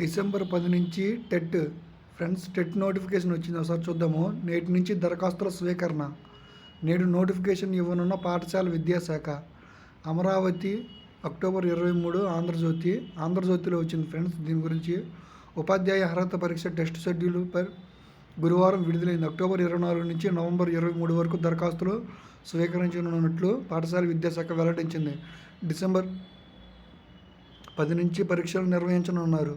December పది నుంచి TET friends TET notification వచ్చింది. ఒకసారి చూద్దాము. నేటి నుంచి దరఖాస్తుల స్వీకరణ. నేడు నోటిఫికేషన్ ఇవ్వనున్న పాఠశాల విద్యాశాఖ. అమరావతి అక్టోబర్ ఇరవై మూడు ఆంధ్రజ్యోతి. ఆంధ్రజ్యోతిలో వచ్చింది ఫ్రెండ్స్ దీని గురించి ఉపాధ్యాయ అర్హత పరీక్ష టెస్ట్ షెడ్యూల్ పర్ గురువారం విడుదలైంది. అక్టోబర్ ఇరవై నాలుగు నుంచి నవంబర్ ఇరవై మూడు వరకు దరఖాస్తులు స్వీకరించనున్నట్లు పాఠశాల విద్యాశాఖ వెల్లడించింది. డిసెంబర్ పది నుంచి పరీక్షలు నిర్వహించనున్నారు.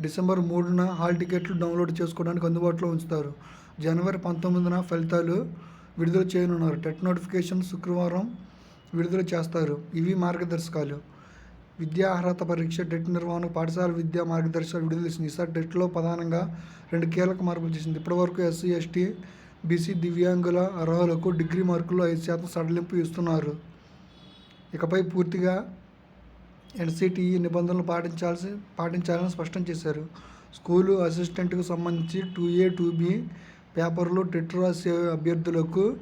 డిసెంబర్ మూడున హాల్ టికెట్లు డౌన్లోడ్ చేసుకోవడానికి అందుబాటులో ఉంచుతారు. జనవరి పంతొమ్మిదిన ఫలితాలు విడుదల చేయనున్నారు. టెట్ నోటిఫికేషన్ శుక్రవారం విడుదల చేస్తారు. ఇవి మార్గదర్శకాలు. విద్యా అర్హత పరీక్ష టెట్ నిర్వహణ పాఠశాల విద్యా మార్గదర్శకాలు విడుదల చేసింది. ఈసారి టెట్లో ప్రధానంగా రెండు కీలక మార్పులు చేసింది. ఇప్పటివరకు ఎస్సీ ఎస్టీ బీసీ దివ్యాంగుల అర్హులకు డిగ్రీ మార్కులు ఐదు శాతం సడలింపు ఇస్తున్నారు. ఇకపై పూర్తిగా ఎన్సిటిఈ నిబంధనలు పాటించాల్సి పాటించాలని స్పష్టం చేశారు. స్కూలు అసిస్టెంట్కు సంబంధించి టూ ఏ టూ బి పేపర్లు టెట్ రాసే అభ్యర్థులకు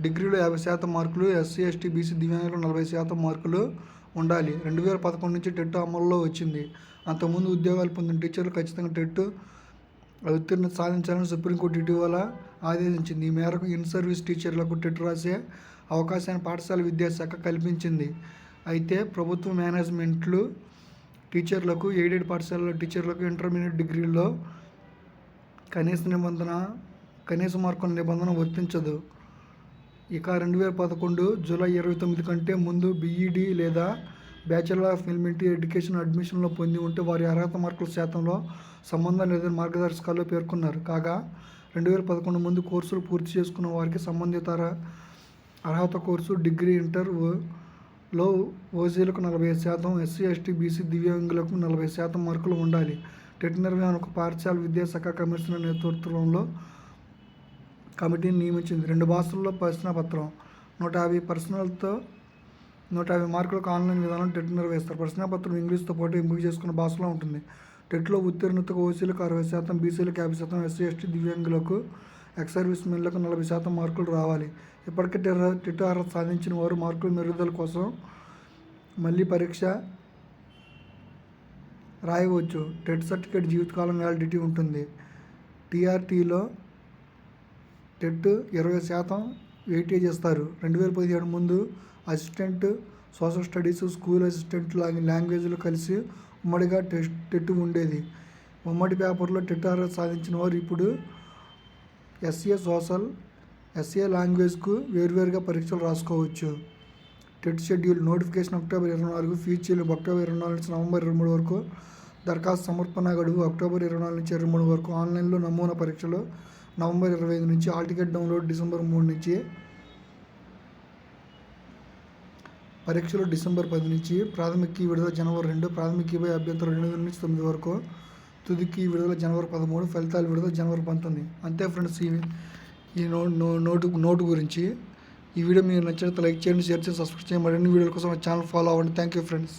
డిగ్రీలో యాభై శాతం మార్కులు ఎస్సీ ఎస్టీ బీసీ దివ్యాంగులు నలభై శాతం మార్కులు ఉండాలి. రెండు వేల పదకొండు నుంచి టెట్ అమల్లో వచ్చింది. అంతకుముందు ఉద్యోగాలు పొందిన టీచర్లు ఖచ్చితంగా టెట్ ఉత్తీర్ణత సాధించాలని సుప్రీంకోర్టు ఇటీవల ఆదేశించింది. ఈ మేరకు ఇన్ సర్వీస్ టీచర్లకు టెట్ రాసే అవకాశాన్ని పాఠశాల విద్యాశాఖ కల్పించింది. అయితే ప్రభుత్వ మేనేజ్మెంట్లు టీచర్లకు ఎయిడెడ్ పాఠశాలలో టీచర్లకు ఇంటర్మీడియట్ డిగ్రీలో కనీస నిబంధన కనీస మార్కుల నిబంధన వర్తించదు. ఇక రెండు వేల పదకొండు జూలై ఇరవై తొమ్మిది కంటే ముందు బీఈడి లేదా బ్యాచిలర్ ఆఫ్ ఎలిమెంటరీ ఎడ్యుకేషన్ అడ్మిషన్లో పొంది ఉంటే వారి అర్హత మార్కుల శాతంలో సంబంధం లేదని మార్గదర్శకాల్లో పేర్కొన్నారు. కాగా రెండు వేల పదకొండు ముందు కోర్సులు పూర్తి చేసుకున్న వారికి సంబంధిత అర్హత కోర్సు డిగ్రీ ఇంటర్ లో ఓసీలకు నలభై శాతం ఎస్సీ ఎస్టీ బీసీ దివ్యాంగులకు నలభై శాతం మార్కులు ఉండాలి. టెట్ నిర్వహణకు పాఠశాల విద్యాశాఖ కమిషనర్ నేతృత్వంలో కమిటీని నియమించింది. రెండు భాషల్లో ప్రశ్న పత్రం నూట యాభై పర్సనల్తో నూట యాభై మార్కులకు ఆన్లైన్ విధానం టెట్ నిర్వహిస్తారు ప్రశ్నాపత్రం ఇంగ్లీష్తో పాటు ఎంపిక చేసుకున్న భాషలో ఉంటుంది. టెట్లో ఉత్తీర్ణతకు ఓసీలకు అరవై శాతం బీసీలకు యాభై శాతం ఎస్సీ ఎస్టీ దివ్యాంగులకు ఎక్స్ సర్వీస్ మెన్లకు నలభై శాతం మార్కులు రావాలి. ఇప్పటికే టెర్ టిటార్ సాధించిన వారు మార్కుల మెరుగుదల కోసం మళ్ళీ పరీక్ష రాయవచ్చు. టెట్ సర్టిఫికేట్ జీవితకాలం వ్యాలిడిటీ ఉంటుంది. టీఆర్టీలో టెట్ ఇరవై శాతం వెయిటేజ్ ఇస్తారు. రెండు వేల పదిహేడు ముందు assistant social studies school assistant లాంగ్వేజ్లు కలిసి ఉమ్మడిగా టెట్ టెట్ ఉండేది. ఉమ్మడి పేపర్లో టెట్ అర్హత సాధించిన వారు ఇప్పుడు ఎస్ఏ సోషల్ ఎస్ఏ లాంగ్వేజ్కు వేర్వేరుగా పరీక్షలు రాసుకోవచ్చు. టెట్ షెడ్యూల్ నోటిఫికేషన్ అక్టోబర్ ఇరవై నాలుగు ఫీచర్లు అక్టోబర్ ఇరవై నాలుగు నుంచి నవంబర్ ఇరవై మూడు వరకు దరఖాస్తు సమర్పణ గడువు అక్టోబర్ ఇరవై నాలుగు నుంచి ఇరవై మూడు వరకు ఆన్లైన్లో నమూనా పరీక్షలు నవంబర్ ఇరవై ఐదు నుంచి ఆల్ టికెట్ డౌన్లోడ్ డిసెంబర్ మూడు నుంచి పరీక్షలు డిసెంబర్ పది నుంచి ప్రాథమిక విడుదల జనవరి రెండు ప్రాథమిక అభ్యంతరం రెండు నుంచి తొమ్మిది వరకు తుదికి విడుదల జనవరి పదమూడు ఫలితాలు విడుదల జనవరి పంతొమ్మిది. అంతే ఫ్రెండ్స్ ఈ ఈ నో నో- నోటు నోటు గురించి. ఈ వీడియో మీకు నచ్చినట్లయితే లైక్ చేయండి షేర్ చేసి సబ్స్క్రైబ్ చేయండి. మరిన్ని వీడియోల కోసం ఛానల్ ఫాలో అవ్వండి. Thank you friends.